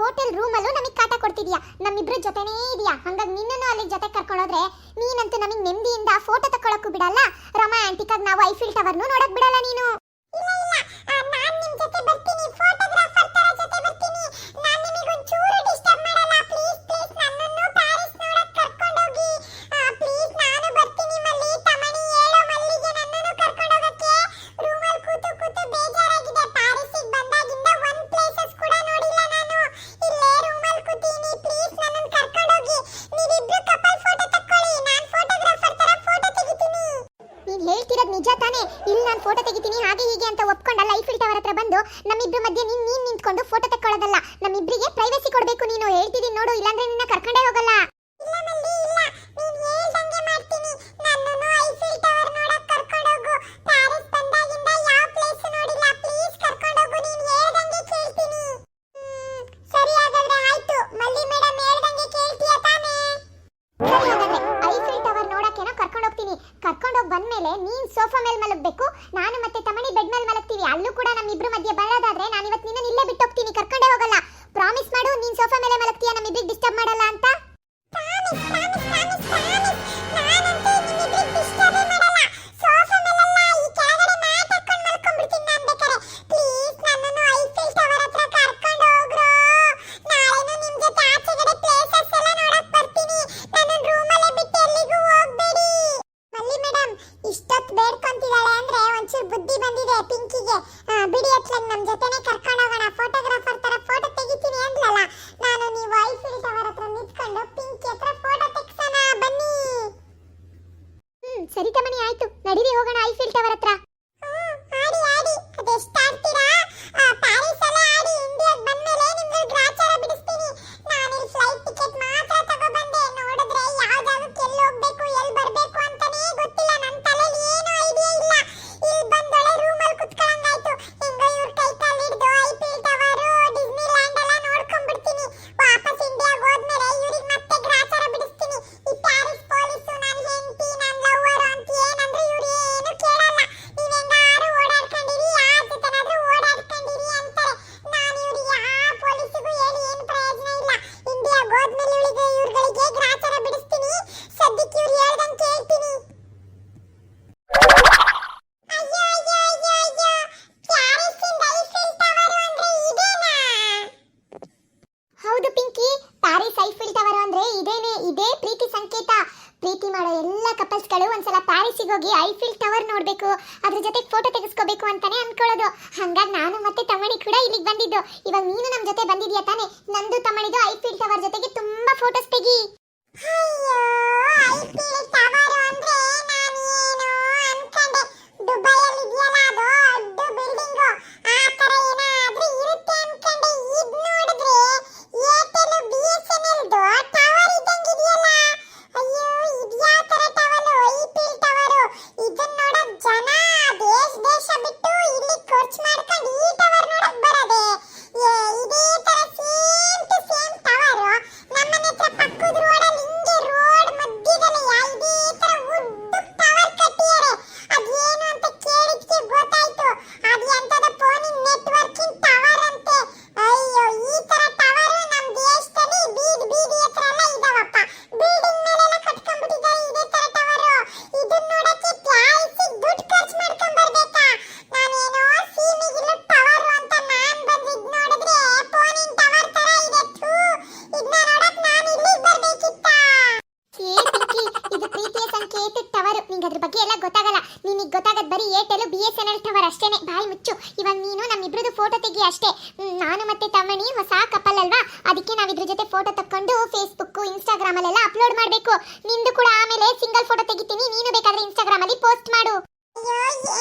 Hotel ರೂಮಲ್ಲೂ ನಮಗೆ ಕಾಟ ಕೊಡ್ತಿದ್ಯಾ? ನಮ್ಮಿಬ್ರ ಜೊತೆನೇ ಇದೆಯಾ? ಹಂಗಾಗಿ ನಿನ್ನನ್ನು ಅಲ್ಲಿ ಜೊತೆ ಕರ್ಕೊಳ್ಳೋದ್ರೆ ನೀನಂತೂ ನಮಗೆ ನೆಮ್ಮದಿಯಿಂದ ಫೋಟೋ ತಕ್ಕೊಳ್ಳೋಕ್ಕೂ ಬಿಡಲ್ಲ? ರೊಮ್ಯಾಂಟಿಕ್ ಆಗಿ ನಾವು ಐಫಿಲ್ ಟವರ್ನು ನೋಡಕ್ ಬಿಡಲ್ಲ ನೀನು. ಬಂದು ನಮ್ಮಿಬ್ರ ಮಧ್ಯೆ ನೀನ್ ನೀನ್ ನಿಂತ್ಕೊಂಡು ಫೋಟೋ ತಕ್ಕೊಳ್ಳೋದಲ್ಲ ನಮ್ಮಿಬ್ರಿಗೆ ನೀನ್ ಸೋಫಾ ಮೇಲೆ ಮಲಗಬೇಕು, ನಾನು ಮತ್ತೆ ತಮಣಿ ಬೆಡ್ ಮೇಲೆ ಮಲಗ್ತೀವಿ. ಅಲ್ಲೂ ಕೂಡ ನಮ್ಮಿಬ್ರು ಮಧ್ಯೆ ಬರೋದಾದ್ರೆ ನಾನು ಇವತ್ತು ನಿನ್ನ ಇಲ್ಲೇ ಬಿಟ್ಟು ಹೋಗ್ತೀನಿ, ಕರ್ಕೊಂಡೇ ಹೋಗಲ್ಲ. ಪ್ರಾಮಿಸ್ ಮಾಡು, ನೀನ್ ಸೋಫಾ ಮೇಲೆ ಮಲಗ್ತೀಯ ನಮ್ಮಿಬ್ರಿಗೆ ಡಿಸ್ಟರ್ಬ್ ಮಾಡಲ್ಲ ಅಂತ? ಭಾರಿ ಸೈಫ್ ಬೀಳ್ತಾವರು ಅಂದ್ರೆ ಇದೇನೆ, ಇದೇ ಪ್ರೀತಿ ಸಂಕೇತ. ಪ್ರೀತಿ ಮಾಡೋ ಎಲ್ಲ ಕಪಲ್ಸ್ಗಳು ಒಂದ್ಸಲ ಪ್ಯಾರಿಸಿಗೆ ಹೋಗಿ ಐಫಿಲ್ ಟವರ್ ನೋಡಬೇಕು. ಅದ್ರ ಜೊತೆ ಫೋಟೋ ತೆಗೆಸ್ಕೋಬೇಕು ಅಂತಾನೆ ಅನ್ಕೊಳ್ಳೋದು. ಹಂಗಾಗಿ ನಾನು ಮತ್ತೆ ತಮಣಿ ಕೂಡ ಇಲ್ಲಿಗೆ ಬಂದಿದ್ದು. ಇವಾಗ ನೀನು ನಮ್ಮ ಜೊತೆ ಬಂದಿದ್ಯಾ ತಾನೆ? ನಂದು ತಮ್ಮಣಿದು ಐಫಿಲ್ ಟವರ್ ಜೊತೆಗೆ ತುಂಬಾ ಫೋಟೋಸ್ ತೆಗಿ. ಅಯ್ಯೋ ಐಫಿಲ್ ಟವರ್ ಅಂದ್ರೆ ನಾನು ಏನು ಅನ್ಕೊಂಡೆ. ದುಬೈ ಗೋಲ್ಡ್ ಬಾಯಿ ಮುಚ್ಚು. ಇವಾಗ ನೀನು ನಮ್ಮಿಬ್ರದ್ದು ಫೋಟೋ ತೆಗಿ ಅಷ್ಟೇ. ನಾನು ಮತ್ತೆ ತಮ್ಮಣಿ ಹೊಸ ಕಪಲ್ ಅಲ್ವಾ? ಅದಕ್ಕೆ ನಾವು ಇದ್ರ ಜೊತೆ ಫೋಟೋ ತಕ್ಕೊಂಡು ಫೇಸ್ಬುಕ್ ಇನ್ಸ್ಟಾಗ್ರಾಮ್ ಅಲ್ಲೆಲ್ಲ ಅಪ್ಲೋಡ್ ಮಾಡಬೇಕು. ನಿಂದು ಕೂಡ ಆಮೇಲೆ ಸಿಂಗಲ್ ಫೋಟೋ ತೆಗಿತೀನಿ. ನೀನು ಬೇಕಾದ್ರೆ ಇನ್ಸ್ಟಾಗ್ರಾಮ್ ಅಲ್ಲಿ ಪೋಸ್ಟ್ ಮಾಡು. ಅಯ್ಯೋ